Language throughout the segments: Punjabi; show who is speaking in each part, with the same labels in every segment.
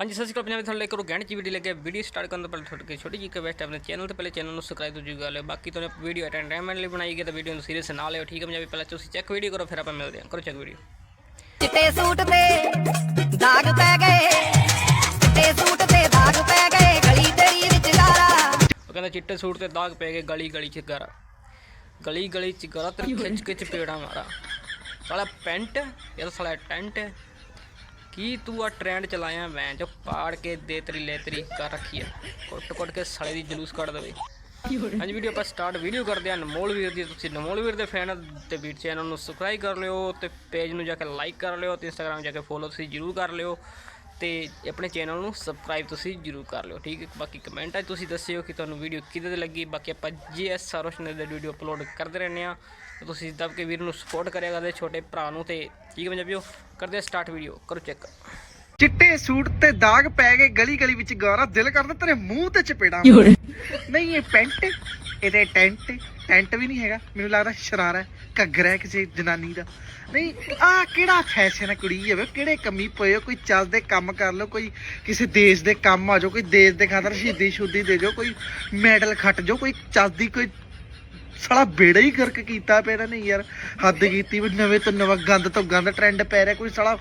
Speaker 1: ਹਾਂਜੀ ਸਤਿ ਸ਼੍ਰੀ ਅਕਾਲ। ਪੰਜਾਬੀ ਤੁਹਾਨੂੰ ਲੈ ਕੇ ਗਹਿਣ ਚ ਵੀਡੀਓ ਲੱਗੇ ਵੀਡੀਓ ਸਟਾਰਟ ਕਰਨ ਤੋਂ ਪਹਿਲਾਂ ਤੁਹਾਡੇ ਕੋਲ ਛੋਟੀ ਜਿਹੀ ਰਿਕਵੈਸਟ ਆਪਣੇ ਚੈਨਲ ਤੇ ਪਹਿਲੇ ਚੈਨਲ ਨੂੰ ਸਬਸਕ੍ਰਾਈਬ ਤੋਂ ਜੂ ਕਰ ਲਿਓ। ਬਾਕੀ ਤੁਹਾਨੂੰ ਵੀਡੀਓ ਐਂਟਰਟੇਨਮੈਂਟ ਲਈ ਬਣਾਈ ਗਈ ਤਾਂ ਵੀਡੀਓ ਨੂੰ ਸੀਰੀਅਸ ਨਾ ਲਿਓ। ਠੀਕ ਹੈ ਪੰਜਾਬੀ ਪਹਿਲਾਂ ਤੁਸੀਂ ਚੈੱਕ ਵੀਡੀਓ ਕਰੋ ਫਿਰ ਆਪਾਂ ਮਿਲਦੇ ਹਾਂ। ਕਰੋ ਚੈੱਕ ਵੀਡੀਓ
Speaker 2: ਚਿੱਟੇ ਸੂਟ ਤੇ ਦਾਗ ਪੈ ਗਏ। ਚਿੱਟੇ ਸੂਟ ਤੇ ਦਾਗ ਪੈ ਗਏ ਗਲੀ ਤੇਰੀ ਵਿੱਚ ਗਾਰਾ।
Speaker 1: ਉਹ ਕਹਿੰਦਾ ਚਿੱਟੇ ਸੂਟ ਤੇ ਦਾਗ ਪੈ ਗਏ ਗਲੀ ਗਲੀ ਚ ਗਾਰਾ। ਗਲੀ ਗਲੀ ਚ ਗਾਰਾ ਤੇ ਖਿੱਚ ਕੇ ਚਪੇੜਾ ਮਾਰਾ। ਸਾਲਾ ਪੈਂਟ ਇਹ ਸਾਲਾ ਟੈਂਟ ਹੈ ਕੀ ਤੂੰ ਆ ਟ੍ਰੈਂਡ ਚਲਾਇਆ ਮੈਂ ਜੋ ਪਾੜ ਕੇ ਦੇ ਤੇਰੀ, ਲੈ ਤੇਰੀ, ਕਰ ਰੱਖੀ ਆ ਕੁੱਟ ਕੁੱਟ ਕੇ ਸਾਲੇ ਦੀ ਜਲੂਸ ਕੱਢ ਦੇਵੇ। ਹਾਂਜੀ ਵੀਡੀਓ ਆਪਾਂ ਸਟਾਰਟ ਵੀਡੀਓ ਕਰਦੇ ਹਾਂ ਅਨਮੋਲ ਵੀਰ ਦੀ, ਤੁਸੀਂ ਅਨਮੋਲ ਵੀਰ ਦੇ ਫੈਨ ਤੇ ਵੀਰ ਚੈਨਲ ਨੂੰ ਸਬਸਕ੍ਰਾਈਬ ਕਰ ਲਿਓ ਤੇ ਪੇਜ ਨੂੰ ਜਾ ਕੇ ਲਾਈਕ ਕਰ ਲਿਓ ਤੇ ਇੰਸਟਾਗ੍ਰam ਜਾ ਕੇ ਫੋਲੋ ਤੁਸੀਂ ਜਰੂਰ ਕਰ ਲਿਓ। ਤੇ ਆਪਣੇ ਚੈਨਲ ਨੂੰ ਸਬਸਕ੍ਰਾਈਬ ਤੁਸੀਂ ਜਰੂਰ ਕਰ ਲਿਓ ਠੀਕ ਹੈ? ਬਾਕੀ ਕਮੈਂਟਾਂ 'ਚ ਤੁਸੀਂ ਦੱਸਿਓ ਕਿ ਤੁਹਾਨੂੰ ਵੀਡੀਓ ਕਿਵੇਂ ਦੀ ਲੱਗੀ। ਬਾਕੀ ਆਪਾਂ ਜੀਐਸ ਸਰੋਸ਼ਨੇ ਦੇ ਵੀਡੀਓ ਅਪਲੋਡ ਕਰਦੇ ਰਹਿੰਦੇ ਆ ਤੇ ਤੁਸੀਂ ਦਬ ਕੇ ਵੀਰ ਨੂੰ ਸਪੋਰਟ ਕਰਿਆ ਕਰਦੇ ਛੋਟੇ ਭਰਾ ਨੂੰ ਤੇ ਠੀਕ ਹੈ ਪੰਜਾਬੀਓ? ਕਰਦੇ ਸਟਾਰਟ ਵੀਡੀਓ ਕਰੋ ਚੈੱਕ
Speaker 3: ਚਿੱਟੇ ਸੂਟ ਤੇ ਦਾਗ ਪੈ ਗਏ ਗਲੀ ਗਲੀ ਵਿੱਚ ਗਾਰਾ ਦਿਲ ਕਰਦਾ ਤੇਰੇ ਮੂੰਹ ਤੇ ਚਪੇੜਾ। ਨਹੀਂ ਇਹ ਪੈਂਟ ਇਹਦੇ ਟੈਂਟ ਟੈਂਟ ਵੀ ਨਹੀਂ ਹੈਗਾ। ਮੈਨੂੰ ਲੱਗਦਾ ਸ਼ਰਾਰਾ, ਘੱਗਰਾ ਹੈ ਕਿਸੇ ਜਨਾਨੀ ਦਾ। ਨਹੀਂ, ਆ ਕਿਹੜਾ ਫੈਸ਼ਨ ਹੈ ਕੁੜੀ? ਹੋਵੇ ਕਿਹੜੇ ਕੰਮੀ ਪਏ ਹੋ? ਕੋਈ ਚੱਲਦੇ ਕੰਮ ਕਰ ਲਓ, ਕੋਈ ਕਿਸੇ ਦੇਸ਼ ਦੇ ਕੰਮ ਆ ਜਾਓ, ਕੋਈ ਦੇਸ਼ ਦੇ ਖਾਤਰ ਸ਼ਹੀਦੀ ਸ਼ੁੱਦੀ ਦੇ ਜਾਓ, ਕੋਈ ਮੈਡਲ ਖੱਟ ਜਾਓ, ਕੋਈ ਚੱਲਦੀ ਕੋਈ ਸਾਲਾ ਬੇੜਾ ਹੀ ਗਰਕ ਕੀਤਾ ਪਿਆ ਇਹਨਾਂ ਨੇ ਯਾਰ। ਹੱਦ ਕੀਤੀ ਵੀ ਨਵੇਂ ਤੋਂ ਨਵਾਂ ਗੰਦ ਤੋਂ ਗੰਦ ਟ੍ਰੈਂਡ ਪੈ ਰਿਹਾ, ਕੋਈ ਸਾਲਾ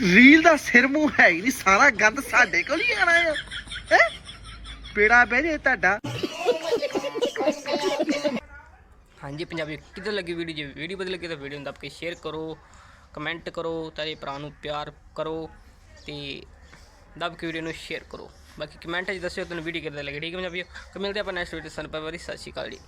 Speaker 3: ਰੀਲ ਦਾ ਸਿਰ ਮੂੰਹ ਹੈ ਹੀ ਨਹੀਂ, ਸਾਰਾ ਗੰਦ ਸਾਡੇ ਕੋਲ ਹੀ ਆਣਾ ਹੈ ਹੈ? ਬੇੜਾ ਬਹਿ ਜੇ ਤੁਹਾਡਾ।
Speaker 1: ਹਾਂਜੀ, ਪੰਜਾਬੀ ਕਿੱਦਾਂ ਲੱਗੀ ਵੀਡੀਓ ਜੇ ਵੀਡੀਓ ਵਧੀਆ ਲੱਗੀ ਤਾਂ ਵੀਡੀਓ ਨੂੰ ਦੱਬ ਕੇ ਸ਼ੇਅਰ ਕਰੋ ਕਮੈਂਟ ਕਰੋ, ਤਾਰੇ ਭਰਾ ਨੂੰ ਪਿਆਰ ਕਰੋ ਤੇ ਦੱਬ ਕੇ ਵੀਡੀਓ ਨੂੰ ਸ਼ੇਅਰ ਕਰੋ। ਬਾਕੀ ਕਮੈਂਟ 'ਚ ਦੱਸਿਓ ਤੁਹਾਨੂੰ ਵੀਡੀਓ ਕਿੱਦਾਂ ਲੱਗੀ। ਠੀਕ ਹੈ ਪੰਜਾਬੀ ਮਿਲਦੇ ਆਪਾਂ ਨੈਕਸਟ ਵੀਡੀਓ ਸਾਨੂੰ ਪਰ ਵਾਰੀ ਸਤਿ ਸ਼੍ਰੀ ਅਕਾਲ ਜੀ।